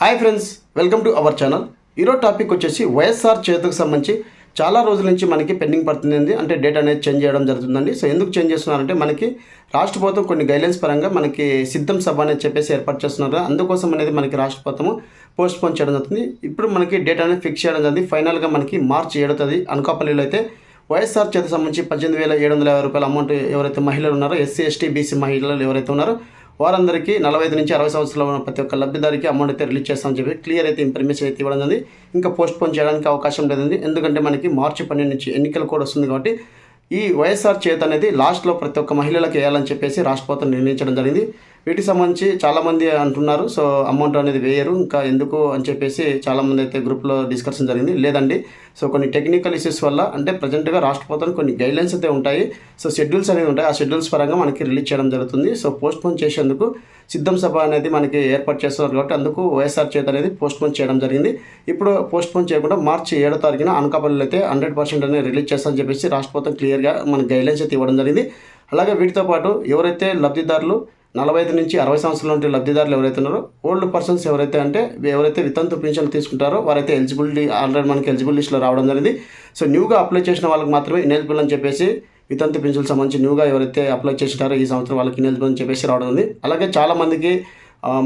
Hi friends welcome to our channel ఈరోజు topic వచ్చేసి YSR చేతుకు సంబంధించి చాలా రోజుల నుంచి మనకి పెండింగ్ పడుతుంది అంటే డేట్ అనేది చేంజ్ చేయడం జరుగుతుందండి. సో ఎందుకు చేంజ్ చేస్తున్నారంటే మనకి రాష్ట్ర ప్రభుత్వం కొన్ని గైడ్లైన్స్ పరంగా మనకి సిద్ధం సభ అనేది చెప్పేసి ఏర్పాటు చేస్తున్నారు. అందుకోసం అనేది మనకి రాష్ట్ర ప్రభుత్వం పోస్ట్ పోన్ చేయడం జరుగుతుంది. ఇప్పుడు మనకి డేట్ అనేది ఫిక్స్ చేయడం జరిగింది. ఫైనల్గా మనకి మార్చి ఏడో తేదీ అనకాపల్లిలో అయితే వైఎస్ఆర్ చేత సంబంధించి పద్దెనిమిది వేల ఏడు వందల యాభై రూపాయల అమౌంట్ ఎవరైతే మహిళలు ఉన్నారో ఎస్సీ ఎస్టీ బీసీ మహిళలు ఎవరైతే ఉన్నారో వారందరికీ నలభై ఐదు నుంచి అరవై సంవత్సరాలు ఉన్న ప్రతి ఒక్క లబ్ధిదారికి అమౌంట్ అయితే రిలీజ్ చేస్తామని చెప్పి క్లియర్ అయితే ఇన్ఫర్మేషన్ అయితే ఇవ్వడం జరిగింది ఇంకా పోస్ట్ పోన్ చేయడానికి అవకాశం లేదండి. ఎందుకంటే మనకి మార్చి పన్నెండు నుంచి ఎన్నికలు కూడా వస్తుంది కాబట్టి ఈ వైఎస్ఆర్ చేత అనేది లాస్ట్లో ప్రతి ఒక్క మహిళలకు వేయాలని చెప్పేసి రాష్ట్ర ప్రభుత్వం నిర్ణయించడం జరిగింది. వీటికి సంబంధించి చాలామంది అంటున్నారు. సో అమౌంట్ అనేది వేయరు. ఇంకా ఎందుకు అని చెప్పేసి చాలామంది అయితే గ్రూప్లో డిస్కషన్ జరిగింది. లేదండి. సో కొన్ని టెక్నికల్ ఇష్యూస్ వల్ల అంటే ప్రజెంట్గా రాష్ట్ర కొన్ని గైడ్లైన్స్ అయితే ఉంటాయి. సో షెడ్యూల్స్ అనేవి ఉంటాయి. ఆ షెడ్యూల్స్ పరంగా మనకి రిలీజ్ చేయడం జరుగుతుంది. సో పోస్ట్ పోన్ చేసేందుకు సిద్ధం సభ అనేది మనకి ఏర్పాటు చేస్తున్నారు కాబట్టి అందుకు వైఎస్ఆర్ చేత అనేది పోస్ట్ పోన్ చేయడం జరిగింది. ఇప్పుడు పోస్ట్ పోన్ చేయకుండా మార్చి ఏడో తారీఖున అనకాపల్లిలో అయితే హండ్రెడ్ పర్సెంట్ అనేది రిలీజ్ చేస్తామని చెప్పేసి రాష్ట్ర ప్రభుత్వం క్లియర్గా మన గైడ్లైన్స్ అయితే ఇవ్వడం జరిగింది. అలాగే వీటితో పాటు ఎవరైతే లబ్ధిదారులు నలభై ఐదు నుంచి అరవై సంవత్సరాల నుండి లబ్ధిదారులు ఎవరైతే ఉన్నారో ఓల్డ్ పర్సన్స్ ఎవరైతే అంటే ఎవరైతే వితంతు పింఛన్ తీసుకుంటారో వారైతే ఎలిజిబిలిటీ ఆల్రెడీ మనకి ఎలిజిబుల్ లిస్ట్లో రావడం జరిగింది. సో న్యూగా అప్లై చేసిన వాళ్ళకి మాత్రమే ఇనెలిజిబుల్ అని చెప్పేసి వితంతు పింఛన్లకు సంబంధించి న్యూగా ఎవరైతే అప్లై చేసినారో ఈ సంవత్సరం వాళ్ళకి ఇనెలిజిబుల్ అని చెప్పేసి రావడం ఉంది అలాగే చాలామందికి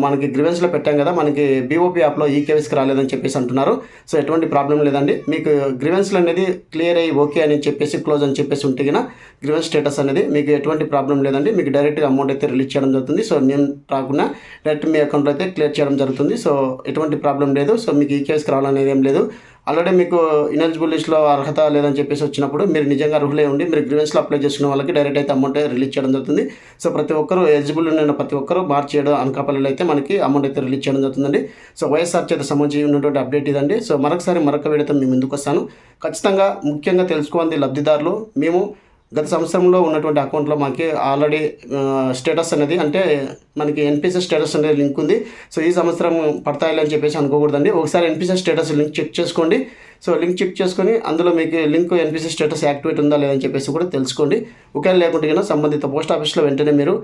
మనకి గ్రివెన్స్లో పెట్టాం కదా మనకి బీఓపీ యాప్లో ఈ కేవీస్కి రాలేదని చెప్పేసి అంటున్నారు. సో ఎటువంటి ప్రాబ్లం లేదండి. మీకు గ్రివెన్స్లు అనేది క్లియర్ అయ్యి ఓకే అని చెప్పేసి క్లోజ్ అని చెప్పేసి ఉంటే కన్నా గ్రివెన్స్ స్టేటస్ అనేది మీకు ఎటువంటి ప్రాబ్లం లేదండి. మీకు డైరెక్ట్గా అమౌంట్ అయితే రిలీజ్ చేయడం జరుగుతుంది. సో నేను రాకుండా డైరెక్ట్ మీ అకౌంట్లో అయితే క్లియర్ చేయడం జరుగుతుంది. సో ఎటువంటి ప్రాబ్లం లేదు. సో మీకు ఈ రావాలనేది ఏం లేదు. ఆల్రెడీ మీకు ఇనెలిజిబుల్ లిస్ట్లో అర్హత లేదని చెప్పేసి వచ్చినప్పుడు మీరు నిజంగా అర్హులే ఉండి మీరు గ్రీవెన్స్లో అప్లై చేసుకున్న వాళ్ళకి డైరెక్ట్ అయితే అమౌంట్ రిలీజ్ చేయడం జరుగుతుంది. సో ప్రతి ఒక్కరు ఎలిజిబుల్ ఉన్న ప్రతి ఒక్కరు మార్చి ఏడు అనకాపల్లిలో అయితే మనకి అమౌంట్ అయితే రిలీజ్ చేయడం జరుగుతుందండి. సో వైఎస్ఆర్ చేత సంబంధించి ఉన్నటువంటి అప్డేట్ ఇదండి. సో మరొకసారి మరొక వీడియోతో మేము ముందుకు వస్తాను. ఖచ్చితంగా ముఖ్యంగా తెలుసుకోండి లబ్ధిదారులు. మేము గత సంవత్సరంలో ఉన్నటువంటి అకౌంట్లో మనకి ఆల్రెడీ స్టేటస్ అనేది అంటే మనకి ఎన్పిసి స్టేటస్ అనేది లింక్ ఉంది. సో ఈ సంవత్సరం పడతాయి అని చెప్పేసి అనుకోకూడదండి. ఒకసారి ఎన్పిసి స్టేటస్ లింక్ చెక్ చేసుకోండి. సో లింక్ చెక్ చేసుకొని అందులో మీకు లింక్ ఎన్పిసి స్టేటస్ యాక్టివేట్ ఉందా లేదని చెప్పేసి కూడా తెలుసుకోండి. ఒకవేళ లేకుంటే సంబంధిత పోస్ట్ ఆఫీస్లో వెంటనే మీరు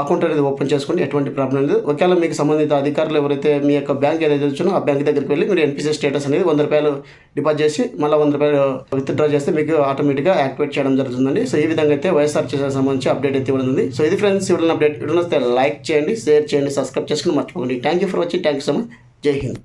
అకౌంట్ అనేది ఓపెన్ చేసుకోండి ఎటువంటి ప్రాబ్లం లేదు. ఒకవేళ మీకు సంబంధిత అధికారులు ఎవరైతే మీ యొక్క బ్యాంక్ ఏదైతే వచ్చినో ఆ బ్యాంక్ దగ్గరికి వెళ్ళి మీరు ఎన్పిసి స్టేటస్ అనేది వంద రూపాయలు డిపాజిట్ చేసి మళ్ళీ వంద రూపాయలు విత్డ్రా చేస్తే మీకు ఆటోమేటిక్గా యాక్టివేట్ చేయడం జరుగుతుందండి. సో ఈ విధంగా అయితే వైఎస్ఆర్ చేసే సంబంధించి అప్డేట్ అయితే ఇవ్వడం ఉంది సో ఇది ఫ్రెండ్స్ ఇవ్వడం అప్డేట్ ఇవ్వడం వస్తే లైక్ చేయండి షేర్ చేయండి సబ్స్క్రైబ్ చేసుకుని మర్చిపోకండి. Thank you for watching thank you so much Jai Hind